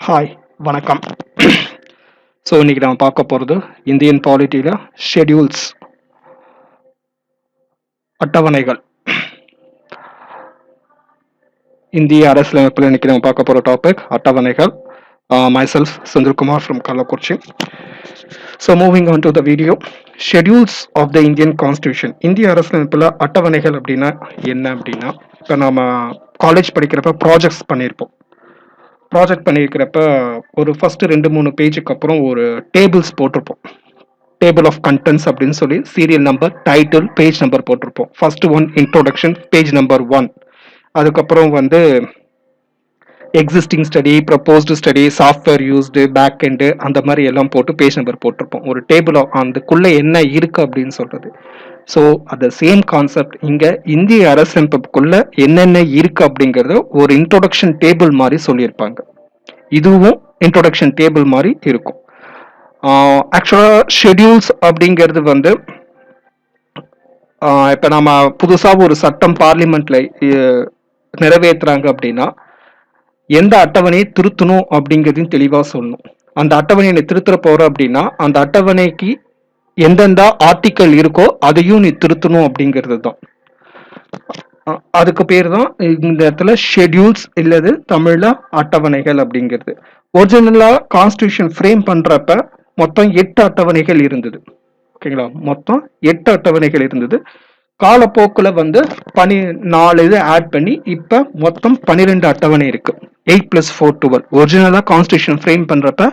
Hi வணக்கம். So இன்னைக்கு நம்ம பார்க்க போகிறது இந்தியன் பாலிட்டியில் ஷெட்யூல்ஸ் அட்டவணைகள். இந்திய அரசியலமைப்பில் இன்னைக்கு நம்ம பார்க்க போகிற டாபிக் அட்டவணைகள். Uh, myself Senthilkumar from Kallakurichi. So moving on to the video schedules of the Indian constitution இந்திய அரசியலமைப்பில் அட்டவணைகள் அப்படின்னா என்ன அப்படின்னா இப்போ நம்ம காலேஜ் படிக்கிறப்ப ப்ராஜெக்ட்ஸ் பண்ணியிருப்போம். ப்ராஜெக்ட் பண்ணியிருக்கிறப்ப ஒரு ஃபஸ்ட்டு ரெண்டு மூணு பேஜுக்கு அப்புறம் ஒரு டேபிள்ஸ் போட்டிருப்போம். டேபிள் ஆஃப் கண்டென்ட்ஸ் அப்படின்னு சொல்லி serial number title page number போட்டிருப்போம். First one introduction page number one அதுக்கப்புறம் வந்து existing study proposed study software used back end அந்த மாதிரி எல்லாம் போட்டு பேஜ் நம்பர் போட்டிருப்போம். ஒரு டேபிள் அதுக்குள்ளே என்ன இருக்குது அப்படின்னு சொல்கிறது ஸோ அந்த சேம் கான்செப்ட் இங்கே இந்திய அரசமைப்புக்குள்ளே என்னென்ன இருக்குது அப்படிங்கிறத ஒரு இன்ட்ரோடக்ஷன் டேபிள் மாதிரி சொல்லியிருப்பாங்க. இதுவும் இன்ட்ரொடக்ஷன் டேபிள் மாதிரி இருக்கும். ஆக்சுவலாக ஷெட்யூல்ஸ் அப்படிங்கிறது வந்து இப்போ நம்ம புதுசாக ஒரு சட்டம் பார்லிமெண்ட்ல நிறைவேற்றுறாங்க அப்படின்னா எந்த அட்டவணையை திருத்தணும் அப்படிங்கிறதையும் தெளிவாக சொல்லணும். அந்த அட்டவணையை நீ திருத்துற போற அப்படின்னா அந்த அட்டவணைக்கு எந்தெந்த ஆர்டிக்கல் இருக்கோ அதையும் நீ திருத்தணும் அப்படிங்கிறது தான். அதுக்கு பேர் தான் இந்த இடத்துல ஷெட்யூல்ஸ் இல்லது தமிழில் அட்டவணைகள் அப்படிங்கிறது. ஒரிஜினலாக கான்ஸ்டியூஷன் ஃப்ரேம் பண்ணுறப்ப மொத்தம் எட்டு அட்டவணைகள் இருந்தது. ஓகேங்களா மொத்தம் எட்டு அட்டவணைகள் இருந்தது. காலப்போக்கில் வந்து பனி நாலு இது ஆட் பண்ணி இப்போ மொத்தம் பன்னிரெண்டு அட்டவணை இருக்கு. எயிட் பிளஸ் ஃபோர் டுவெல் ஒரிஜினலாக கான்ஸ்டியூஷன் ஃப்ரேம் பண்ணுறப்ப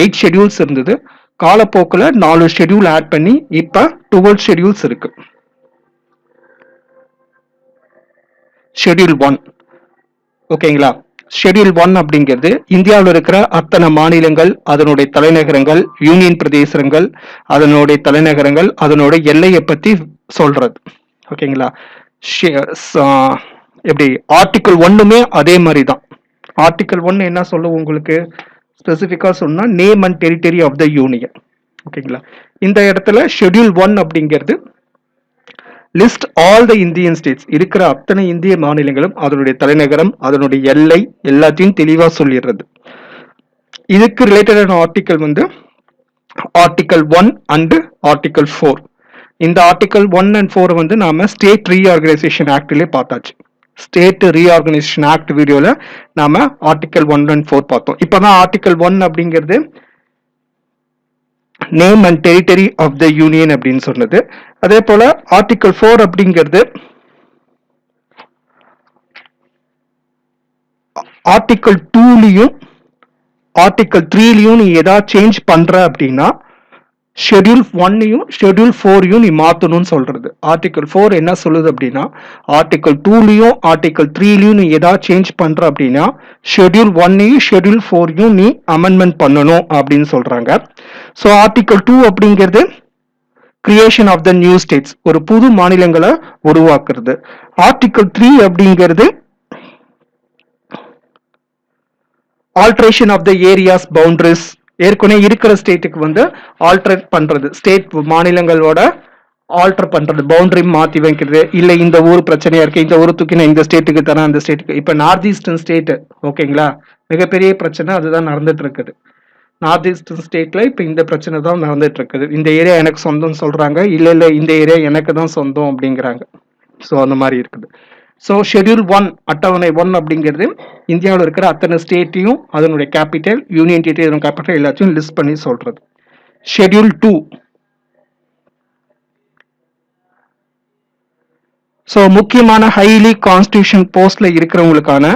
எயிட் ஷெட்யூல்ஸ் இருந்தது. காலப்போக்கில் நாலு ஷெட்யூல் ஆட் பண்ணி இப்போ டுவெல் ஷெட்யூல்ஸ் இருக்குது ஷெட்யூல் ஒன் ஓகேங்களா ஷெட்யூல் ஒன் அப்படிங்கிறது இந்தியாவில் இருக்கிற அத்தனை மாநிலங்கள் அதனுடைய தலைநகரங்கள் யூனியன் பிரதேசங்கள் அதனுடைய தலைநகரங்கள் அதனோட எல்லையை பற்றி சொல்றது. ஓகேங்களா ஷே- எப்படி? ஆர்டிக்கல் ஒன்றுமே அதே மாதிரி தான் ஆர்டிக்கல் ஒன்று என்ன சொல்லுவோம் உங்களுக்கு? ஸ்பெசிஃபிக்காக சொன்னால் name and territory of the union ஓகேங்களா இந்த இடத்துல ஷெட்யூல் ஒன் அப்படிங்கிறது list all the Indian states இருக்கிற அத்தனை இந்திய மாநிலங்களும் அதனுடைய தலைநகரம் அதனுடைய எல்லை எல்லாத்தையும் தெளிவாக சொல்லிடுறது. இதுக்கு ரிலேட்டடான ஆர்டிக்கல் வந்து article one and article four இந்த ஆர்டிக்கல் ஒன் அண்ட் ஃபோர் வந்து நாம ஸ்டேட் ரீஆர்கனைசேஷன் ஆக்ட்லேயே பார்த்தாச்சு. ஸ்டேட் ரீஆர்கனைசேஷன் ஆக்ட் வீடியோவில் நாம ஆர்டிக்கல் ஒன் அண்ட் ஃபோர் பார்த்தோம். இப்போ தான் ஆர்டிக்கல் ஒன் அப்படிங்கிறது name and territory of the union அப்படின்னு சொன்னது. அதே போல ஆர்டிக்கல் ஃபோர் அப்படிங்கிறது ஆர்டிக்கல் டூலையும் ஆர்டிக்கல் த்ரீலையும் நீ எதாவது சேஞ்ச் பண்ற அப்படின்னா ஷெட்யூல் ஒன்னையும் ஷெட்யூல் ஃபோரையும் நீ மாற்றணும்னு சொல்கிறது ஆர்டிக்கல் ஃபோர் என்ன சொல்லுது அப்படின்னா ஆர்டிக்கல் டூலையும் ஆர்டிக்கல் த்ரீலையும் நீ எதாவது சேஞ்ச் பண்ணுற அப்படின்னா ஷெட்யூல் ஒன்னையும் ஷெட்யூல் ஃபோரையும் நீ அமெண்ட்மெண்ட் பண்ணணும் அப்படின்னு சொல்கிறாங்க ஸோ ஆர்டிக்கல் டூ அப்படிங்கிறது creation of the new states ஒரு புது மாநிலங்களை உருவாக்குறது. ஆர்டிக்கல் த்ரீ அப்படிங்கிறது alteration of the areas boundaries ஏற்கனவே இருக்கிற ஸ்டேட்டுக்கு வந்து ஆல்ட்ரேட் பண்றது. ஸ்டேட் மாநிலங்களோட ஆல்டர் பண்றது பவுண்டரி மாத்தி வைக்கிறது. இல்ல இந்த ஊர் பிரச்சனையா இருக்கு இந்த ஊர் தூக்கினா இந்த ஸ்டேட்டுக்கு தரேன் அந்த ஸ்டேட்டுக்கு இப்ப நார்த் ஈஸ்டர்ன் ஸ்டேட் ஓகேங்களா? மிகப்பெரிய பிரச்சனை அதுதான் நடந்துட்டு இருக்குது நார்த் ஈஸ்டர்ன் ஸ்டேட்ல இப்ப இந்த பிரச்சனை தான் நடந்துட்டு இருக்குது இந்த ஏரியா எனக்கு சொந்தம்னு சொல்றாங்க. இல்ல இல்ல இந்த ஏரியா எனக்கு தான் சொந்தம் அப்படிங்கிறாங்க. ஸோ அந்த மாதிரி இருக்குது. ஸோ ஷெட்யூல் ஒன் அட்டவணை ஒன் அப்படிங்கிறது இந்தியாவில் இருக்கிற அத்தனை ஸ்டேட்டையும் அதனுடைய கேபிட்டல் யூனியன் டெரிட்டரி கேபிட்டல் எல்லாத்தையும் லிஸ்ட் பண்ணி சொல்கிறது ஷெட்யூல் டூ ஸோ முக்கியமான ஹைலி கான்ஸ்டியூஷன் போஸ்டில் இருக்கிறவங்களுக்கான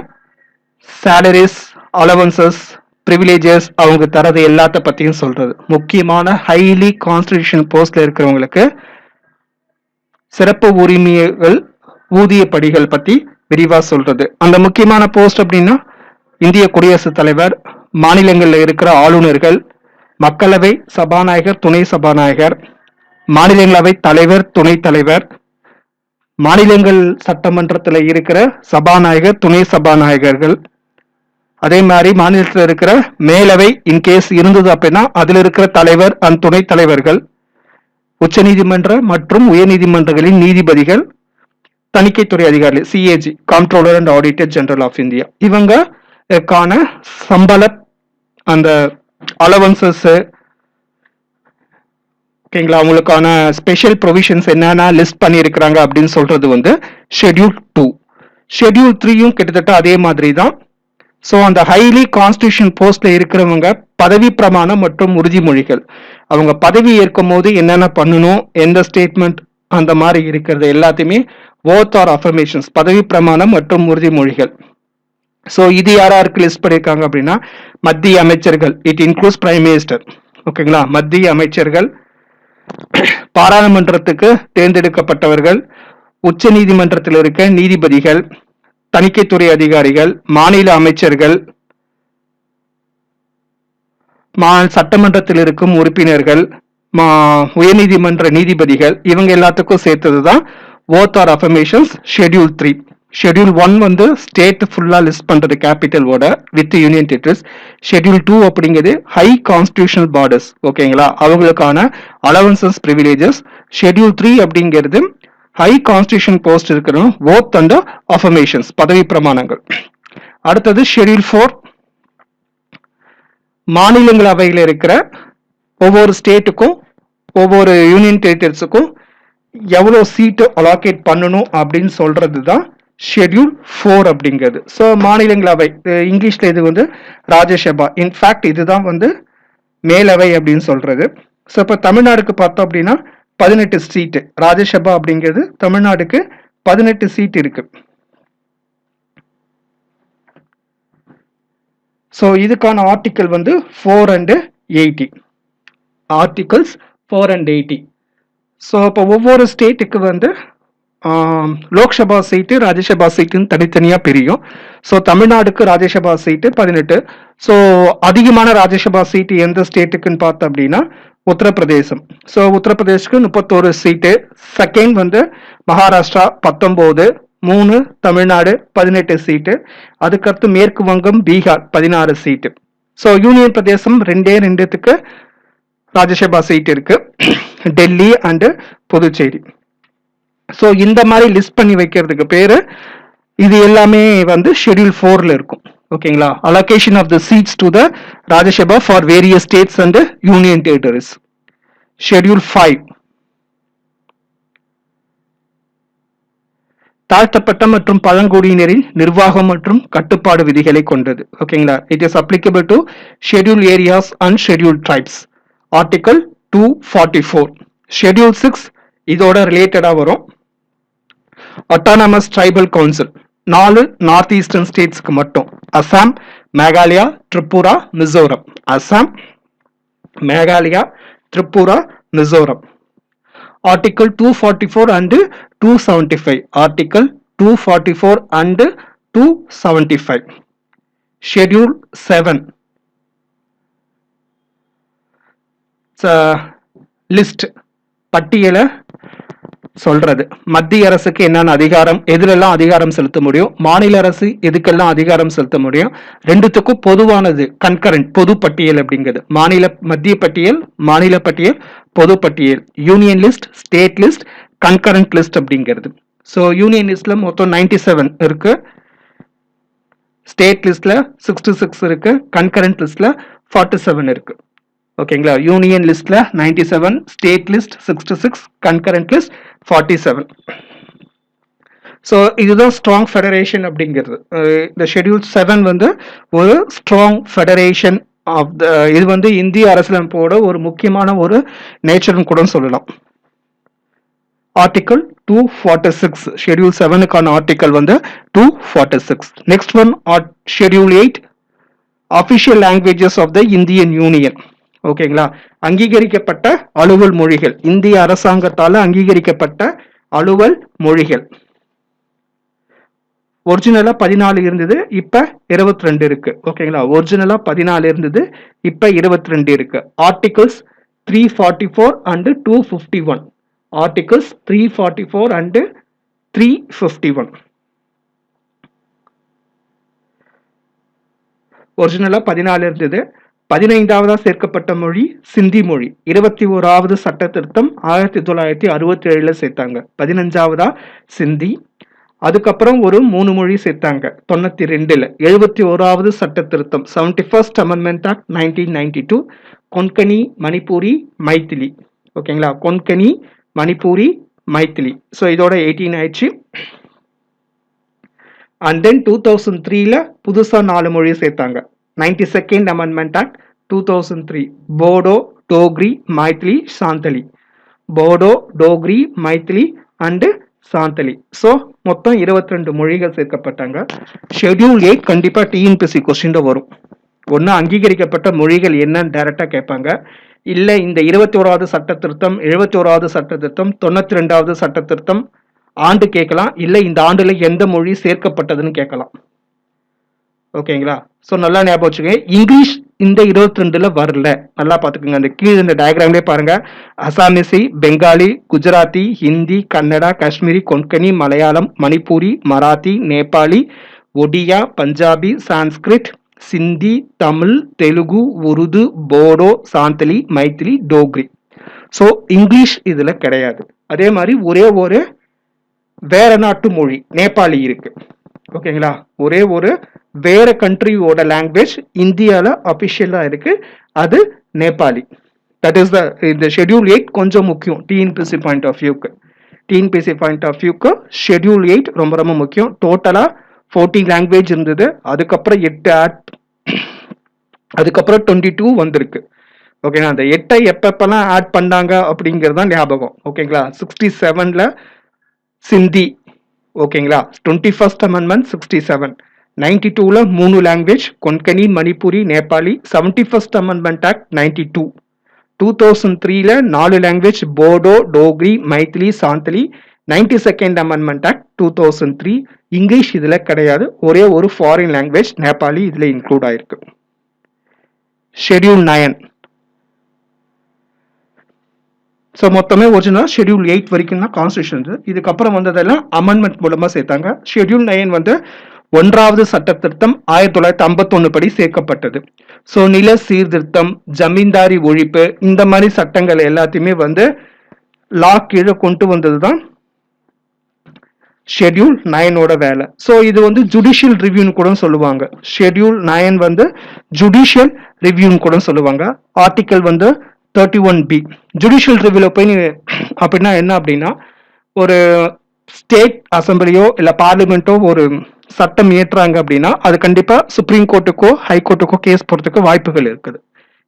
சேலரிஸ் அலவன்சஸ் ப்ரிவிலேஜஸ் அவங்க தரது எல்லாத்த பற்றியும் சொல்கிறது முக்கியமான ஹைலி கான்ஸ்டியூஷன் போஸ்டில் இருக்கிறவங்களுக்கு சிறப்பு உரிமைகள் ஊதிய படிகள் பத்தி விரிவா சொல்றது. அந்த முக்கியமான போஸ்ட் அப்படின்னா இந்திய குடியரசுத் தலைவர் மாநிலங்களில் இருக்கிற ஆளுநர்கள் மக்களவை சபாநாயகர் துணை சபாநாயகர் மாநிலங்களவை தலைவர் துணை தலைவர் மாநிலங்கள் சட்டமன்றத்தில் இருக்கிற சபாநாயகர் துணை சபாநாயகர்கள். அதே மாதிரி மாநிலத்தில் இருக்கிற மேலவை இன்கேஸ் இருந்தது அப்படின்னா அதில் இருக்கிற தலைவர் அண்ட் துணைத் தலைவர்கள் உச்சநீதிமன்ற மற்றும் உயர்நீதிமன்றங்களின் நீதிபதிகள் தணிக்கைத்துறை அதிகாரி CAG controller and auditor general of India இவங்கக்கான சம்பள அந்த அலவன்சஸ் ஓகேங்களா அவங்களுக்கான ஸ்பெஷல் ப்ரொவிஷன்ஸ் என்னென்ன லிஸ்ட் பண்ணியிருக்கிறாங்க அப்படின்னு சொல்றது வந்து ஷெட்யூல் டூ ஷெட்யூல் த்ரீயும் கிட்டத்தட்ட அதே மாதிரி தான். ஸோ அந்த ஹைலி கான்ஸ்டியூஷன் போஸ்ட்ல இருக்கிறவங்க பதவி பிரமாணம் மற்றும் உறுதிமொழிகள். அவங்க பதவி ஏற்கும் போது என்னென்ன பண்ணணும் எந்த ஸ்டேட்மெண்ட் அந்த மாதிரி இருக்கிறது எல்லாத்தையுமே ஓத் ஆர் அஃபர்மேஷன்ஸ் பதவி பிரமாணம் மற்றும் உறுதிமொழிகள். ஸோ இது யார் யாருக்கு லிஸ்ட் பண்ணியிருக்காங்க அப்படின்னா மத்திய அமைச்சர்கள் இட் இன்க்ளூஸ் பிரைம் மினிஸ்டர் ஓகேங்களா மத்திய அமைச்சர்கள் பாராளுமன்றத்துக்கு தேர்ந்தெடுக்கப்பட்டவர்கள் உச்ச நீதிமன்றத்தில் இருக்க நீதிபதிகள் தணிக்கைத்துறை அதிகாரிகள் மாநில அமைச்சர்கள் மா சட்டமன்றத்தில் இருக்கும் உறுப்பினர்கள் மா உயர்நீதிமன்ற நீதிபதிகள் இவங்க எல்லாத்துக்கும் சேர்த்தது தான் oath or affirmations schedule three schedule one வந்து ஸ்டேட் ஃபுல்லாக லிஸ்ட் பண்ணுறது கேபிட்டலோட with union territories schedule two அப்படிங்கிறது ஹை கான்ஸ்டியூஷனல் பார்டர்ஸ் ஓகேங்களா? அவங்களுக்கான அலவன்சஸ் ப்ரிவிலேஜஸ் ஷெட்யூல் த்ரீ அப்படிங்கிறது ஹை கான்ஸ்டியூஷன் போஸ்ட் இருக்கிறோம் ஓத் அண்ட் அஃபர்மேஷன்ஸ் பதவி பிரமாணங்கள். அடுத்தது ஷெட்யூல் ஃபோர் மாநிலங்களவையில் இருக்கிற ஒவ்வொரு ஸ்டேட்டுக்கும் ஒவ்வொரு யூனியன் டெரிட்டரிஸுக்கும் எவ்வளோ சீட்டு அலாகேட் பண்ணணும் அப்படின்னு சொல்றது தான் ஷெட்யூல் ஃபோர் அப்படிங்கிறது. ஸோ மாநிலங்களவை இங்கிலீஷில் இது வந்து ராஜ்யசபா. இன்ஃபேக்ட் இதுதான் வந்து மேலவை அப்படின்னு சொல்றது. ஸோ இப்போ தமிழ்நாடுக்கு பார்த்தோம் அப்படின்னா பதினெட்டு சீட்டு ராஜ்யசபா அப்படிங்கிறது தமிழ்நாடுக்கு பதினெட்டு சீட் இருக்கு. ஸோ இதுக்கான ஆர்டிக்கல் வந்து four and eighty articles four and eighty so இப்போ ஒவ்வொரு ஸ்டேட்டுக்கு வந்து லோக்சபா சீட்டு ராஜ்யசபா சீட்டுன்னு தனித்தனியாக பிரியும். ஸோ தமிழ்நாடுக்கு ராஜ்யசபா சீட்டு பதினெட்டு. ஸோ அதிகமான ராஜ்யசபா சீட்டு எந்த ஸ்டேட்டுக்குன்னு பார்த்தோம் அப்படின்னா உத்தரப்பிரதேசம். ஸோ உத்தரப்பிரதேஷ்க்கு முப்பத்தோரு சீட்டு. செகண்ட் வந்து மகாராஷ்டிரா பத்தொம்போது. மூணு தமிழ்நாடு பதினெட்டு சீட்டு. அதுக்கடுத்து மேற்கு வங்கம் பீகார் பதினாறு சீட்டு. ஸோ யூனியன் பிரதேசம் ரெண்டே ரெண்டுத்துக்கு ராஜ்யசபா சீட் இருக்கு. டெல்லி அண்டு புதுச்சேரி. ஸோ இந்த மாதிரி லிஸ்ட் பண்ணி வைக்கிறதுக்கு பேரு இது எல்லாமே வந்து ஷெட்யூல் ஃபோர்ல இருக்கும். ஓகேங்களா allocation of the seats to the Rajya Sabha for various states and union territories schedule five தாழ்த்தப்பட்ட மற்றும் பழங்குடியினரின் நிர்வாகம் மற்றும் கட்டுப்பாடு விதிகளை கொண்டது. ஓகேங்களா it is applicable to schedule areas and schedule tribes article two forty four schedule six இதோட ரிலேட்டடாக வரும். அட்டானமஸ் ட்ரைபல் கவுன்சில் நாலு நார்த் ஈஸ்டர்ன் ஸ்டேட்ஸ்க்கு மட்டும். Assam Meghalaya Tripura Mizoram Assam Meghalaya Tripura Mizoram article two forty four and two seventy five article two forty four and two seventy five schedule seven list பட்டியலை சொல்றது. மத்திய அரசுக்கு என்னென்ன அதிகாரம் எதுலெல்லாம் அதிகாரம் செலுத்த முடியும் மாநில அரசு எதுக்கெல்லாம் அதிகாரம் செலுத்த முடியும் ரெண்டுத்துக்கும் பொதுவானது கன்கரண்ட் பொது பட்டியல் அப்படிங்கிறது. மாநில மத்திய பட்டியல் மாநில பட்டியல் பொது பட்டியல். Union list state list concurrent list அப்படிங்கிறது. ஸோ யூனியன் லிஸ்ட்ல மொத்தம் நைன்டி செவன் இருக்கு. ஸ்டேட் லிஸ்ட்ல சிக்ஸ்டி சிக்ஸ் இருக்கு. கன்கரண்ட் லிஸ்ட்ல ஃபார்ட்டி செவன் இருக்கு. ஓகேங்களா? யூனியன் லிஸ்ட்ல ninety seven state list sixty six concurrent list forty seven so இதுதான் ஸ்ட்ராங் ஃபெடரேஷன் அப்படிங்கிறது. Uh, இந்த ஷெட்யூல் செவன் வந்து ஒரு ஸ்ட்ராங் ஃபெடரேஷன் ஆஃப் த இது வந்து இந்திய அரசியலமைப்போட ஒரு முக்கியமான ஒரு நேச்சர்னு கூட சொல்லலாம். Article two forty six schedule செவனுக்கான article வந்து two forty six next one schedule eight official languages of the Indian union ஓகேங்களா? அங்கீகரிக்கப்பட்ட அலுவல் மொழிகள். இந்திய அரசாங்கத்தால அங்கீகரிக்கப்பட்ட அலுவல் மொழிகள். ஒரிஜினலா பதினாலு இருந்தது இப்ப இருபத்தி ரெண்டு இருக்கு. ஓகேங்களா? ஒரிஜினலா பதினாலு இருந்தது இப்ப இருபத்தி ரெண்டு இருக்கு. Articles three forty four and two fifty one articles three forty four and three fifty one ஒரிஜினலா பதினாலு இருந்தது பதினைந்தாவதா சேர்க்கப்பட்ட மொழி சிந்தி மொழி. இருபத்தி ஓராவது சட்ட திருத்தம் ஆயிரத்தி தொள்ளாயிரத்தி அறுபத்தி ஏழுல சேர்த்தாங்க. பதினஞ்சாவதா சிந்தி. அதுக்கப்புறம் ஒரு மூணு மொழி சேர்த்தாங்க. தொண்ணூத்தி ரெண்டுல எழுபத்தி ஓராவது சட்ட திருத்தம் seventy first amendment act nineteen ninety two Konkani Manipuri Maithili. ஓகேங்களா? கொன்கனி மணிப்பூரி மைத்திலி. ஸோ இதோட எயிட்டீன் ஆயிடுச்சு. அண்ட் தென் டூ தௌசண்ட் த்ரீல புதுசாக நாலு மொழி சேர்த்தாங்க. Ninety second amendment act two thousand three Bodo Dogri Maithili Santali Bodo Dogri Maithili and Santali so மொத்தம் இருபத்தி ரெண்டு மொழிகள் சேர்க்கப்பட்டாங்க. ஷெட்யூல் எயிட் கண்டிப்பாக டிஎன்பிசி கொஸ்டின் வரும். ஒன்று அங்கீகரிக்கப்பட்ட மொழிகள் என்னன்னு டேரெக்டாக கேட்பாங்க. இல்லை இந்த இருபத்தி ஓராவது சட்ட திருத்தம் எழுபத்தி ஓராவது சட்ட திருத்தம் தொண்ணூத்தி ரெண்டாவது சட்ட திருத்தம் ஆண்டு கேட்கலாம். இல்லை இந்த ஆண்டில் எந்த மொழி சேர்க்கப்பட்டதுன்னு கேட்கலாம். ஓகேங்களா? ஸோ நல்லா ஞாபகம் வச்சுக்கோங்க. இங்கிலீஷ் இந்த இருபத்தி ரெண்டுல வரல. நல்லா பார்த்துக்கோங்க. அந்த கீழே இந்த டயக்ராம்லேயே பாருங்க. அசாமிசி பெங்காலி குஜராத்தி ஹிந்தி கன்னடா காஷ்மீரி கொன்கனி மலையாளம் மணிப்பூரி மராத்தி நேபாளி ஒடியா பஞ்சாபி சான்ஸ்கிரிட் சிந்தி தமிழ் தெலுங்கு உருது போடோ சாந்தலி மைத்திலி டோக்ரி ஸோ இங்கிலீஷ் இதில் கிடையாது. அதே மாதிரி ஒரே ஒரு வேற நாட்டு மொழி நேபாளி இருக்குது ஓகேங்களா? ஒரே ஒரு வேற கண்ட்ரியோட லாங்குவேஜ் இந்தியாவில் அஃபிஷியலாக இருக்கு. அது நேபாளி. தட் இஸ் த இந்த ஷெட்யூல் எயிட் கொஞ்சம் முக்கியம். டிஎன்பிசி பாயிண்ட் ஆஃப் வியூக்கு டிஎன்பிசி பாயிண்ட் ஆஃப் வியூக்கு ஷெட்யூல் எயிட் ரொம்ப ரொம்ப முக்கியம். டோட்டலாக ஃபோர்டீன் லாங்குவேஜ் இருந்தது. அதுக்கப்புறம் எட்டு ஆட் அதுக்கப்புறம் டுவெண்ட்டி டூ வந்திருக்கு. ஓகேங்களா? அந்த எட்டை எப்பப்பெல்லாம் ஆட் பண்ணாங்க அப்படிங்கிறது தான் ஞாபகம். ஓகேங்களா? சிக்ஸ்டி செவனில் சிந்தி ஓகேங்களா? Twenty first amendment sixty seven ninety டூவில் மூணு language Konkani Manipuri Nepali seventy first amendment act ninety two two thousand த்ரீல நாலு language Bodo Dogri Maithili Santali ninety second amendment act two thousand three English இதில் கிடையாது. ஒரே ஒரு foreign language Nepali இதில் include ஆயிருக்கு. ஷெட்யூல் நயன் ஸோ மொத்தமே original schedule eight வரைக்கும் தான் கான்ஸ்டியூஷன் இதுக்கப்புறம் வந்ததெல்லாம் அமெண்ட்மெண்ட் மூலமாக சேர்த்தாங்க. ஷெட்யூல் நைன் வந்து ஒன்றாவது சட்ட திருத்தம் ஆயிரத்தி தொள்ளாயிரத்தி ஐம்பத்தொன்னு படி சேர்க்கப்பட்டது. ஸோ நில சீர்திருத்தம் ஜமீன்தாரி ஒழிப்பு இந்த மாதிரி சட்டங்கள் எல்லாத்தையுமே வந்து லா கீழே கொண்டு வந்தது தான் ஷெட்யூல் நயனோட வேலை. ஸோ இது வந்து ஜுடிஷியல் ரிவ்யூன்னு கூட சொல்லுவாங்க. ஷெட்யூல் நயன் வந்து ஜுடிஷியல் ரிவ்யூன்னு கூட சொல்லுவாங்க. ஆர்டிக்கல் வந்து தேர்ட்டி ஒன் பி ஜுடிஷியல் ரிவ்யூவில் போய் நீ அப்படின்னா என்ன அப்படின்னா ஒரு ஸ்டேட் அசம்பிளியோ இல்லை பார்லிமெண்ட்டோ ஒரு சட்டம் இயற்றுறாங்க அப்படின்னா அது கண்டிப்பாக சுப்ரீம் கோர்ட்டுக்கோ ஹைகோர்ட்டுக்கோ கேஸ் போகிறதுக்கு வாய்ப்புகள் இருக்குது.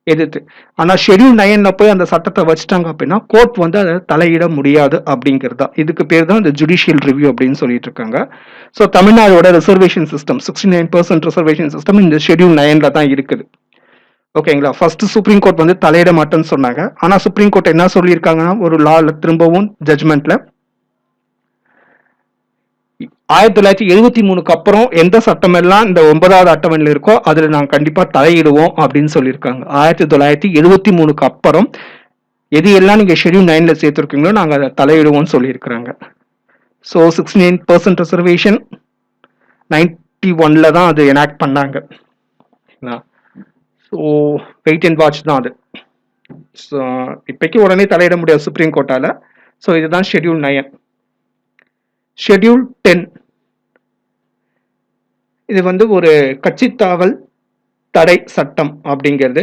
எதிர்த்து ஆனால் ஷெட்யூல் நைனில் போய் அந்த சட்டத்தை வச்சுட்டாங்க அப்படின்னா கோர்ட் வந்து அதை தலையிட முடியாது அப்படிங்கிறது. தான் இதுக்கு பேர் தான் இந்த ஜுடிஷியல் ரிவ்யூ அப்படின்னு சொல்லிட்டு இருக்காங்க. So தமிழ்நாடோட reservation system sixty nine percent reservation system இந்த ஷெட்யூல் நைனில் தான் இருக்குது. ஓகேங்களா? ஃபர்ஸ்ட் சுப்ரீம் கோர்ட் வந்து தலையிட மாட்டேன்னு சொன்னாங்க. ஆனா சுப்ரீம் கோர்ட் என்ன சொல்லியிருக்காங்கன்னா ஒரு லால திரும்பவும் ஜட்மெண்ட்ல ஆயிரத்தி தொள்ளாயிரத்தி எழுபத்தி மூணுக்கு அப்புறம் எந்த சட்டம் எல்லாம் இந்த ஒன்பதாவது அட்டவணையில் இருக்கோ அதில் நாங்கள் கண்டிப்பாக தலையிடுவோம் அப்படின்னு சொல்லியிருக்காங்க. ஆயிரத்தி தொள்ளாயிரத்தி எழுபத்தி மூணுக்கு அப்புறம் எது எல்லாம் நீங்கள் ஷெட்யூல் நைனில் சேர்த்துருக்கீங்களோ நாங்கள் அதை தலையிடுவோம்னு சொல்லியிருக்கிறாங்க. So sixty nine percent reservation ninety ஒனில் தான் அது எனாக்ட் பண்ணாங்க. ஸோ வெயிட் அண்ட் வாட்ச் தான் அது. ஸோ இப்போக்கி உடனே தலையிட முடியாது சுப்ரீம் கோர்ட்டால் ஸோ இதுதான் ஷெட்யூல் நயன் ஷெட்யூல் டென் இது வந்து ஒரு கட்சித்தாவல் தடை சட்டம் அப்படிங்கிறது.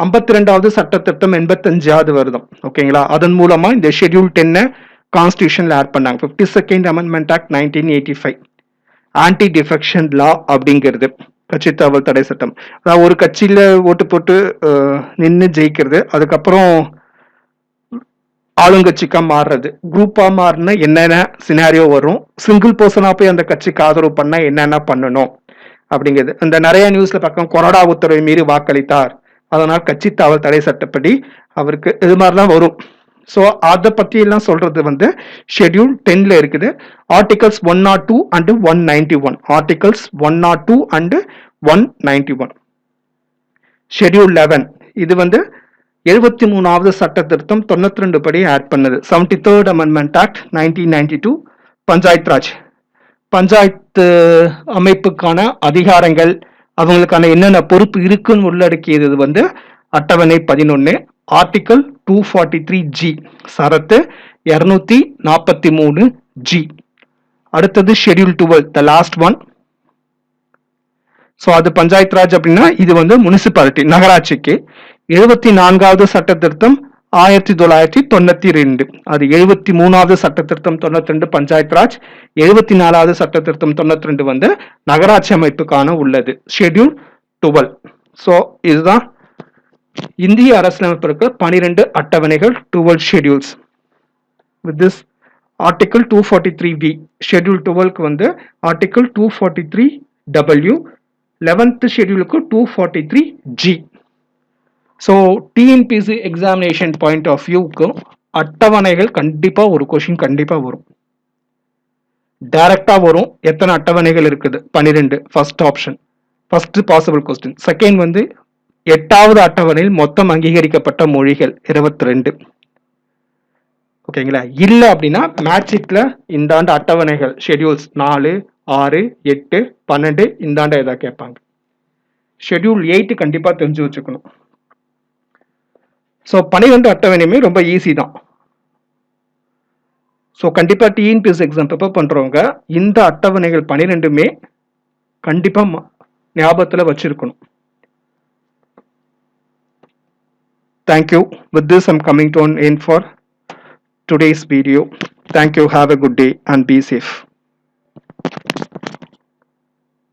ஐம்பத்தி ரெண்டாவது சட்ட திட்டம் எண்பத்தஞ்சாவது வருதம் ஓகேங்களா அதன் மூலமாக இந்த ஷெட்யூல் டென்னை கான்ஸ்டியூஷனில் ஆட் பண்ணாங்க. Fifty second amendment act nineteen eighty five anti defection law அப்படிங்கிறது. கட்சித்தாவல் தடை சட்டம். அதாவது ஒரு கட்சியில ஓட்டு போட்டு நின்று ஜெயிக்கிறது அதுக்கப்புறம் ஆளுங்கட்சிக்கா மாறுறது. குரூப்பா மாறினா என்னென்ன சினாரியோ வரும்? சிங்கிள் பர்சனா போய் அந்த கட்சிக்கு ஆதரவு பண்ணா என்னென்ன பண்ணணும்? அப்படிங்கிறது. இந்த நிறைய நியூஸ்ல பக்கம் கொறடா உத்தரவை மீறி வாக்களித்தார். அதனால் கட்சி தாவல் தடை சட்டப்படி அவருக்கு இது மாதிரிலாம் வரும். ஸோ அதை பற்றியெல்லாம் சொல்கிறது வந்து ஷெட்யூல் டென்ல இருக்குது. Articles one nought two and one ninety one articles one nought two and one ninety one schedule eleven இது வந்து எழுபத்தி மூணாவது சட்ட திருத்தம் தொண்ணூத்தி ரெண்டு படி ஆட் பண்ணது. Seventy third amendment act nineteen ninety two Panchayat Raj. Panchayat அமைப்புக்கான அதிகாரங்கள் அவங்களுக்கான என்னென்ன பொறுப்பு இருக்குன்னு உள்ளடக்கியது வந்து அட்டவணை பதினொன்று article two forty three G சரத்து இரநூத்தி நாற்பத்தி மூணு ஜி அடுத்தது schedule twelve the last one so அது பஞ்சாயத்து ராஜ் அப்படின்னா இது வந்து முனிசிபாலிட்டி நகராட்சிக்கு. எழுபத்தி நான்காவது சட்ட திருத்தம் ஆயிரத்தி தொள்ளாயிரத்தி தொண்ணூத்தி ரெண்டு அது எழுபத்தி மூணாவது சட்ட திருத்தம் தொண்ணூத்தி ரெண்டு பஞ்சாயத்து ராஜ். எழுபத்தி நாலாவது சட்ட திருத்தம் தொண்ணூத்தி ரெண்டு வந்து நகராட்சி அமைப்புக்கான உள்ளது. ஷெட்யூல் டுவெல் ஸோ இதுதான் இந்திய அரசியலமைப்பிற்கு பனிரெண்டு அட்டவணைகள் twelve schedules with this article two forty three V schedule டுவெல்க்கு வந்து article two forty three W eleventh ஷெட்யூலுக்கு two forty three G so TNPSC examination point of வியூக்கு அட்டவணைகள் கண்டிப்பாக ஒரு கொஷின் கண்டிப்பாக வரும். டைரக்டாக வரும். எத்தனை அட்டவணைகள் இருக்குது? பன்னிரெண்டு. First option first possible question second வந்து எட்டாவது அட்டவணையில் மொத்தம் அங்கீகரிக்கப்பட்ட மொழிகள் இருபத்தி ரெண்டு ஓகேங்களா இல்லை அப்படின்னா மேட்சிக்ல இந்த ஆண்டு அட்டவணைகள் ஷெட்யூல்ஸ் நாலு ஆறு எட்டு பன்னெண்டு இந்தாண்ட ஏதாவது கேட்பாங்க ஷெட்யூல் எயிட் கண்டிப்பாக தெரிஞ்சு வச்சுக்கணும் ஸோ பனிரெண்டு அட்டவணையுமே ரொம்ப ஈஸி தான் ஸோ கண்டிப்பாக டிஎன்பிஎஸ் எக்ஸாம் ப்ரிப்பேர் பண்ணுறவங்க இந்த அட்டவணைகள் பனிரெண்டுமே கண்டிப்பாக ஞாபகத்தில் வச்சிருக்கணும் thank you with this I'm coming done one end for today's video. Thank you. Have a good day and be safe.